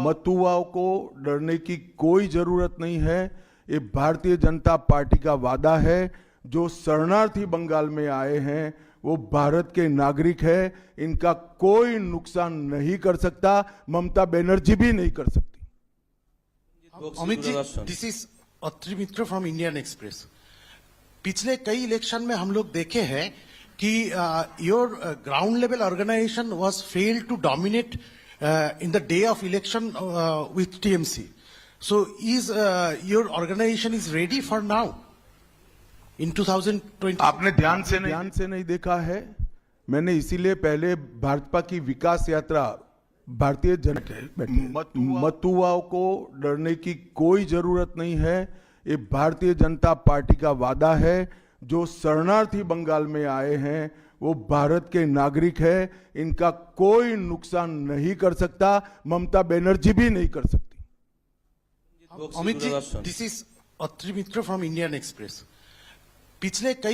मतुआओं को डरने की कोई ज़रूरत नहीं है। ये भारतीय जनता पार्टी का वादा है। जो शरणार्थी बंगाल में आए हैं वो भारत के नागरिक है। इनका कोई नुकसान नहीं कर सकता। ममता बनर्जी भी नहीं कर सकती। Amit ji this is Atri Mitra from Indian express पिछले कई इलेक्शन में हम लोग देखे हैं कि your ground level organisation was fail to dominate in the day of election with TMC so is your organisation is ready for now in 2020 आपने ध्यान से नहीं ध्यान से नहीं देखा है। मैंने इसीलिए पहले भाजपा की विकास यात्रा भारतीय जनता मतुआओं को डरने की कोई ज़रूरत नहीं है। ये भारतीय जनता पार्टी का वादा है। जो शरणार्थी बंगाल में आए हैं वो भारत के नागरिक है इनका कोई नुकसान नहीं कर सकता ममता बनर्जी भी नहीं कर सकती। Amit ji this is Atri Mitra from Indian express पिछले कई